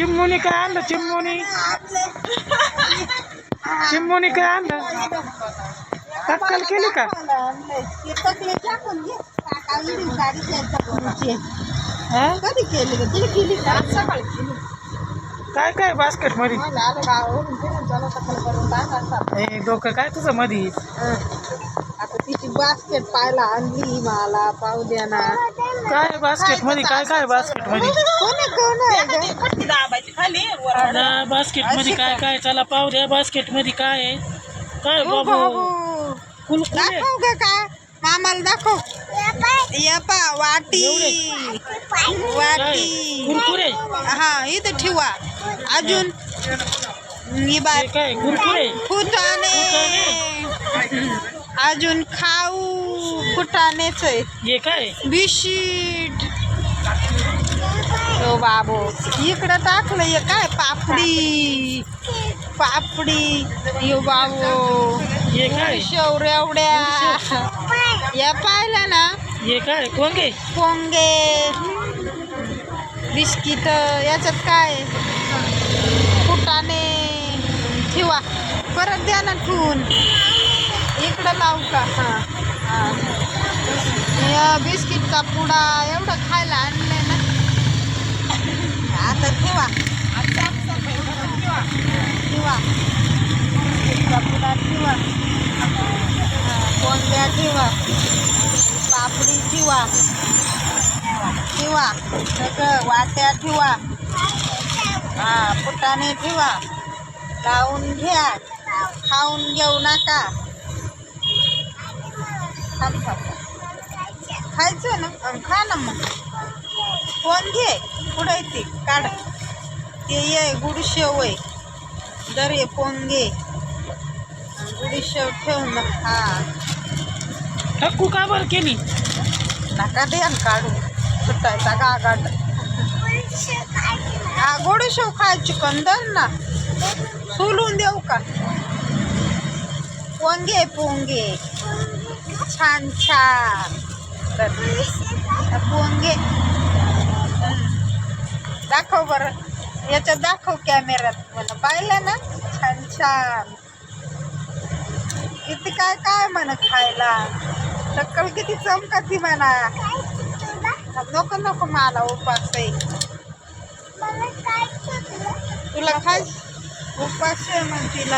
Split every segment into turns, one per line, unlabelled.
चिमणीने काय आणलं चिमणीने चिमणीने काय आणलं तत्काल केली का?
कधी केली का तिने केली का? सकाळी केली.
काय काय
बास्केटमध्ये
ए डोकं काय तुझं मधी?
आता तिची बास्केट पाहायला आणली मला पाहू द्या ना.
काय बास्केटमध्ये काय काय बास्केटमध्ये? बास्केटमध्ये काय काय? चला पाहू द्या बास्केटमध्ये काय काय
ओ
बाबू? कुलकुले.
दाखव ग का मामाला दाखव ये पा वाटी। वाटी।
कुरकुरे?
हा इथं ठेवा। अजून? ही
हे
बाय
काय कुरकुरे?
फुटाणे। अजून खाऊ फुटाणेच आहे
हे काय?
बिशीट ओ बाबो इकडं टाकलं हे काय पापडी. पापडी यो बाबो
हे काय?
शेवऱ्या या पाहिलं ना?
हे काय? कोंगे.
पोंगे बिस्किट याच्यात काय? फुटाणे. ठेवा. परत द्या ना ठेवून. इकडं लावू का? हां. या बिस्किटचा पुडा एवढं खायला आणलंय ना. आता ठेवा. ठेवा चपला ठेवा. कोंड्या ठेवा. पापडी ठेवा. ठेवा. सगळं वाट्या ठेवा. हा फुटाणे ठेवा. लावून घ्या. खाऊन घेऊ नका. खायचं ना? खा ना मग. कोण घे? पुढे ते? काढ. ते ये गुडशेव आहे दर ये पोंगे घे? ठेव ना. हा.
ठक्कू का बरं केली?
नका द्या न काढून. सुटायचा गागाट. हा गोडेशेव खायची कंदन ना. सोलून देऊ का? पोंगे पोंगे. छान छान. तर पोंगे. दाखव बरं. याच्यात दाखव कॅमेऱ्यात. मला पाहिलं ना? छान छान. किती काय काय म्हणा खायला? चक्कल किती चमकती म्हणा. नको नको मला उपास आहे. तुला खाय उपास आहे मग तिला.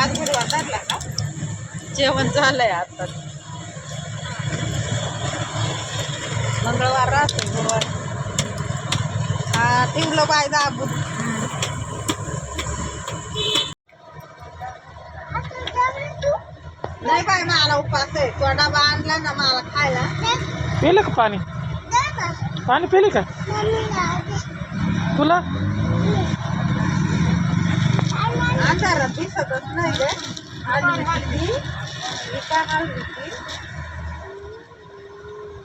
आज गुरुवार धरला का? जेवण झालंय आता. मंगळवार राहतो गुरुवार. हा ठेवलं बाय दाबून. नाही बाय मला उपास आहे. तो डबा आणला ना मला खायला.
पिलं का पाणी? पाणी पिली का? तुला?
अंधारात दिसतच नाही ग आणि होती विकायला होती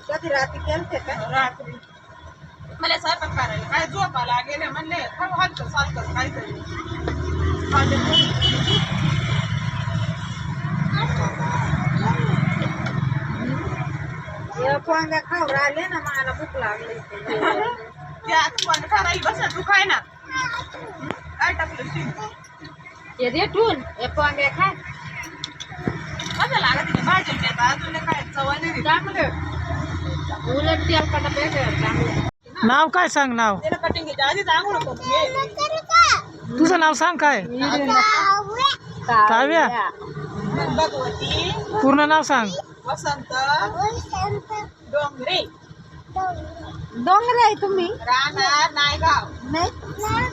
कधी रात्री केलते का? रात्री.
मला स्वयंपाक करायला. काय झोप आला गेले म्हणले खाऊ हलकं सारखं काहीतरी.
पोंगा खाऊ राहिले ना मला भूक लागली
ते बस तू काय ना काय टाकलं
हे हे खा
मजा लागत भाजी अजून काय नाही.
चांगलं उलट चांगलं
नाव काय सांग नाव. तुझं नाव सांग काय काव्या पूर्ण नाव सांग
वसंत डोंगरे.
डोंगर. आहे तुम्ही?
राहणार नायगाव.
नाही.